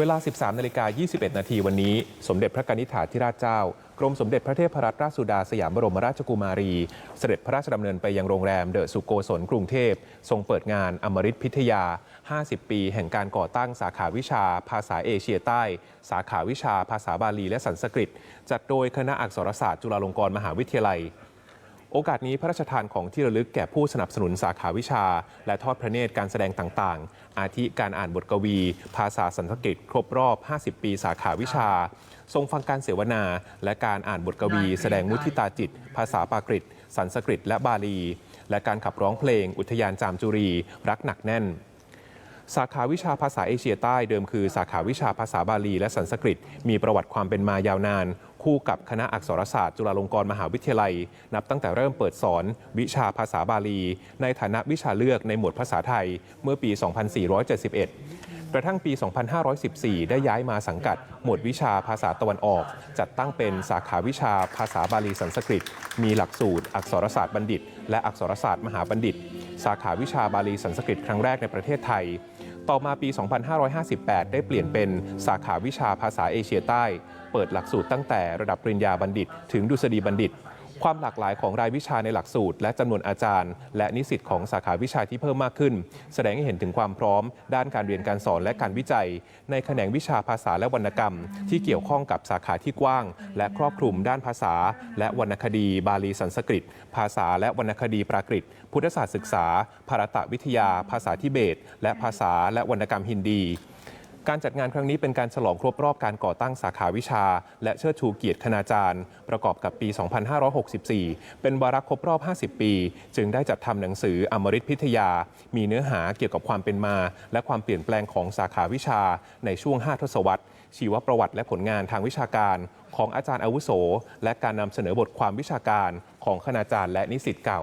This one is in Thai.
เวลา 13นาฬิกา21 นาทีวันนี้ สมเด็จพระกนิษฐาธิราชเจ้า กรมสมเด็จพระเทพรัตนราชสุดาสยามบรมราชกุมารี เสด็จพระราชดำเนินไปยังโรงแรมเดอะสุโกศลกรุงเทพ ทรงเปิดงานอมฤตพิทยา 50 ปีแห่งการก่อตั้งสาขาวิชา ภาษาเอเชียใต้ สาขาวิชาภาษาบาลีและสันสกฤต จัดโดยคณะอักษรศาสตร์จุฬาลงกรณ์มหาวิทยาลัย โอกาสนี้พระราชทานของที่ระลึกแก่ผู้สนับสนุนสาขาวิชา และทอดพระเนตรการแสดงต่างๆ อาทิการอ่านบทกวี ภาษาสันสกฤตครบรอบ 50 ปีสาขาวิชา ทรงฟังการเสวนา และการอ่านบทกวี แสดงมุทิตาจิต ภาษาปากฤตสันสกฤตและบาลี และการขับร้องเพลง อุทยานจามจุรี รักหนักแน่น สาขาวิชาภาษาเอเชียใต้เดิมคือ สาขาวิชาภาษาบาลีและสันสกฤต มีประวัติความเป็นมายาวนาน คู่กับคณะอักษรศาสตร์ จุฬาลงกรณ์มหาวิทยาลัย นับตั้งแต่เริ่มเปิดสอน วิชาภาษาบาลี ในฐานะวิชาเลือกในหมวดภาษาไทยเมื่อปี 2471 กระทั่งปี 2514 ได้ย้ายมาสังกัด หมวดวิชาภาษาตะวันออก จัดตั้งเป็นสาขาวิชาภาษาบาลีสันสกฤต มีหลักสูตร อักษรศาสตร์บัณฑิต และอักษรศาสตร์มหาบัณฑิต สาขาวิชาบาลีสันสกฤตครั้งแรกในประเทศไทย ต่อมาปี 2558 ได้เปลี่ยนเป็นสาขาวิชาภาษาเอเชียใต้ เปิดหลักสูตรตั้งแต่ระดับปริญญาบัณฑิต ถึงดุษฎีบัณฑิต ความหลากหลายของรายวิชาในหลักสูตร และจำนวนอาจารย์ และนิสิตของสาขาวิชาที่เพิ่มมากขึ้น แสดงให้เห็นถึงความพร้อม ด้านการเรียนการสอนและการวิจัย ในแขนงวิชาภาษาและวรรณกรรม ที่เกี่ยวข้องกับสาขาที่กว้าง และครอบคลุมด้านภาษา และวรรณคดี บาลีสันสกฤต ภาษาและวรรณคดีปรากฤต พุทธศาสตร์ศึกษาภารตะวิทยา ภาษาทิเบต และภาษาและวรรณกรรมฮินดี การจัดงานครั้งนี้เป็นการฉลองครบรอบการก่อตั้งสาขาวิชา และเชิดชูเกียรติคณาจารย์ ประกอบกับปี 2564 เป็นวาระครบรอบ 50 ปี จึงได้จัดทำหนังสืออมฤตพิทยา มีเนื้อหาเกี่ยวกับความเป็นมา และความเปลี่ยนแปลงของสาขาวิชาในช่วง 5 ทศวรรษ ชีวประวัติและผลงานทางวิชาการ ของอาจารย์อาวุโส และการนำเสนอบทความวิชาการของคณาจารย์และนิสิตเก่า